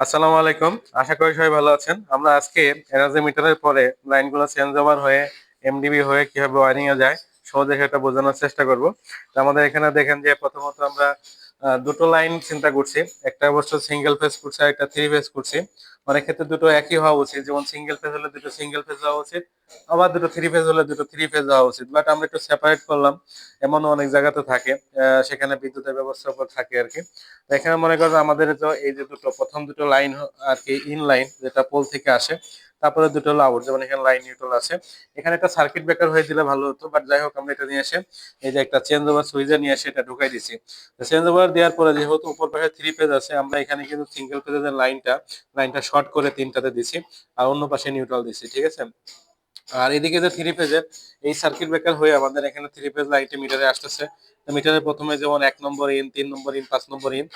আসসালামু আলাইকুম। আশা করি সবাই ভালো আছেন। আমরা আজকে এনার্জি মিটারের পরে লাইনগুলো চেঞ্জ ওভার হয়ে এমডিবি হয়ে কীভাবে ওয়ারিং এ যায়, সহজে সেটা বোঝানোর চেষ্টা করব। আমাদের এখানে দেখেন যে প্রথমত আমরা দুটো লাইন চিন্তা করছি। একটা অবশ্য সিঙ্গেল ফেজ করছে একটা থ্রি ফেজ করছি। অনেক ক্ষেত্রে দুটো একই হওয়া উচিত। যেমন সিঙ্গেল ফেজ হলে দুটো সিঙ্গেল ফেজ হওয়া উচিত, আবার দুটো থ্রি ফেজ হলে দুটো থ্রি ফেজ হওয়া উচিত। বাট আমরা একটু সেপারেট করলাম, এমনও অনেক জায়গাতে থাকে সেখানে বিদ্যুতের ব্যবস্থা থাকে আর কি। এখানে মনে করো আমাদের তো এই যে দুটো, প্রথম দুটো লাইন আর কি ইন লাইন যেটা পোল থেকে আসে তারপরে দুটো হলো আউট, যেমন এখানে লাইন নিউট্রাল আছে। এখানে একটা সার্কিট ব্রেকার হয়ে দিলে ভালো হতো বাট যাই হোক, আমরা এটা নিয়ে এসে এই যে একটা চেঞ্জ ওভার সুইচে নিয়ে এসে এটা ঢুকাই দিছি চেঞ্জ ওভার দেওয়ার পরে যেহেতু উপর পাশে থ্রি পেজ আছে, আমরা এখানে কিন্তু সিঙ্গেল পেজের লাইনটা লাইনটা শর্ট করে তিনটাতে দিছি আর অন্য পাশে নিউট্রাল দিছি ঠিক আছে? আর এদিকে যে থ্রি পেজের এই সার্কিট ব্রেকার হয়ে আমাদের এখানে থ্রি পেজ লাইটে মিটারে আসতেছে। মিটারের প্রথমে যেমন এক নম্বর ইন তিন নম্বর ইন পাঁচ নম্বর ইন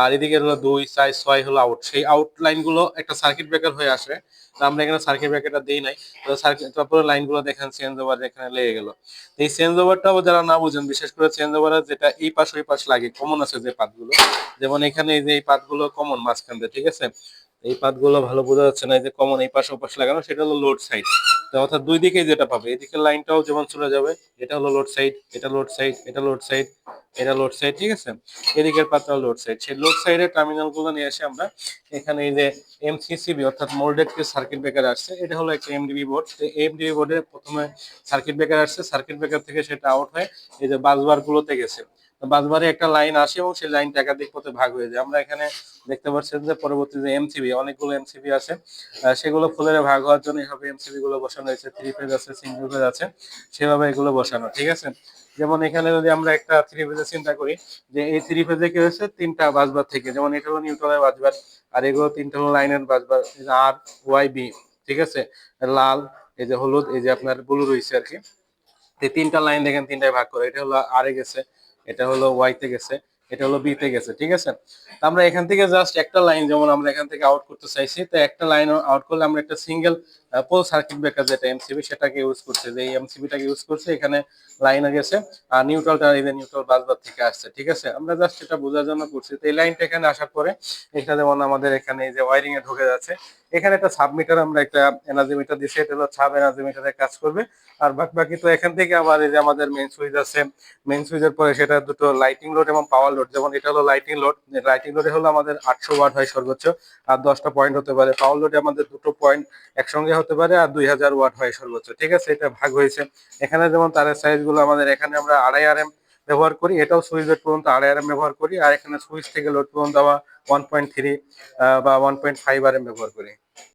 আর এদিকে হলো দুই, চার, ছয় হলো আউট সেই আউট লাইনগুলো একটা সার্কিট ব্রেকার হয়ে আসে। আমরা এখানে সার্কিট ব্রেকারটা দিই নাই। তো সার্কিট তারপরে লাইনগুলো দেখেন চেঞ্জ ওভার এখানে লেগে গেল। এই চেঞ্জ ওভারটাও যারা না বুঝেন, বিশেষ করে চেঞ্জ ওভারের যেটা এই পাশ ওই পাশ লাগে কমন আছে যে পাতগুলো যেমন এখানে এই যে এই পাতগুলো কমন মাঝখান দিয়ে, ঠিক আছে? এই পাতগুলো ভালো বোঝা যাচ্ছে না, এই যে কমন এই পাশে ও পাশে লাগানো, সেটা হলো লোড সাইড অর্থাৎ দুই দিকে যেটা পাবে এদিকের লাইনটাও যেমন চলে যাবে, এটা হলো লোড সাইড এটা লোড সাইড এটা লোড সাইড এটা লোড সাইড ঠিক আছে? এদিকের পাত্রা লোড সাইড সেই লোড সাইডের টার্মিনালগুলো নিয়ে এসে আমরা এখানে এই যে এমসিসিবি অর্থাৎ মোল্ডেড সার্কিট ব্রেকার আসছে, এটা হলো একটা এমডিবি বোর্ড এমডিবি বোর্ডে প্রথমে সার্কিট ব্রেকার আসছে সার্কিট ব্রেকার থেকে সেটা আউট হয়ে এই যে বাসবার গুলোতে গেছে। বাসবারে একটা লাইন আসে এবং সেই লাইনটা একাধিক পথে ভাগ হয়ে যায়। আমরা এখানে দেখতে পাচ্ছেন যে পরবর্তী যে এমসিবি অনেকগুলো এমসিবি আছে। সেগুলো ফুলের ভাগ হওয়ার জন্য এইভাবে এমসিবি গুলো বসানো হয়েছে। থ্রি ফেজ আছে সিঙ্গেল ফেজ আছে। সেভাবে এগুলো বসানো, ঠিক আছে? যেমন এখানে যদি আমরা একটা থ্রি ফেজের চিন্তা করি, যে এই থ্রি ফেজে কি হয়েছে? তিনটা বাসবার থেকে। যেমন এটা হলো নিউট্রালের বাসবার আর এগুলো তিনটা হলো লাইনের বাসবার আর ওয়াই বি ঠিক আছে? লাল, এই যে হলুদ, এই যে আপনার ব্লু রয়েছে আর কি। তিনটা লাইন দেখেন, তিনটায় ভাগ করে। এটা হলো আর গেছে। এটা হলো ওয়াই তে গেছে, এটা হলো বি তে গেছে, ঠিক আছে? আমরা এখান থেকে জাস্ট একটা লাইন যেমন আমরা এখান থেকে আউট করতে চাইছি, তো একটা লাইন আউট করলে আমরা একটা সিঙ্গেল পোল সার্কিট ব্রেকার যেটা এমসিবি সেটাকে ইউজ করছে, যে এমসিবিটাকে ইউজ করছে, এখানে লাইনে গেছে, আর নিউট্রালটা এই যে নিউট্রাল বাসবার থেকে আসছে, ঠিক আছে? আমরা জাস্ট এটা বোঝার জন্য করছি, তো এই লাইনটা এখানে আসার পরে, এটা যেমন আমাদের এখানে এই যে ওয়ারিং এ ঢুকে যাচ্ছে এখানে একটা সাবমিটার আমরা একটা এনার্জি মিটার দিচ্ছি এটা হলো সাব এনার্জি মিটারে কাজ করবে। আর বাকি তো এখান থেকে আবার এই যে আমাদের মেইন সুইচ আছে মেইন সুইচের পরে সেটা দুটো লাইটিং লোড এবং পাওয়ার লোড যেমন এটা হলো লাইটিং লোড লাইটিং লোডে হলো আমাদের আটশো ওয়াট হয় সর্বোচ্চ, আর দশটা পয়েন্ট হতে পারে। পাওয়ার লোডে আমাদের দুটো পয়েন্ট একসঙ্গে হতে পারে, আর দুই হাজার ওয়াট হয় সর্বোচ্চ, ঠিক আছে? এটা ভাগ হয়েছে। এখানে যেমন তারের সাইজগুলো আমাদের এখানে আমরা আড়াই আর এম ব্যবহার করি, এটাও সুইচ লোড পর্যন্ত আড়াই আর এম ব্যবহার করি, আর এখানে সুইচ থেকে লোড পর্যন্ত আবার ওয়ান পয়েন্ট থ্রি বা one point five R M ব্যবহার করি।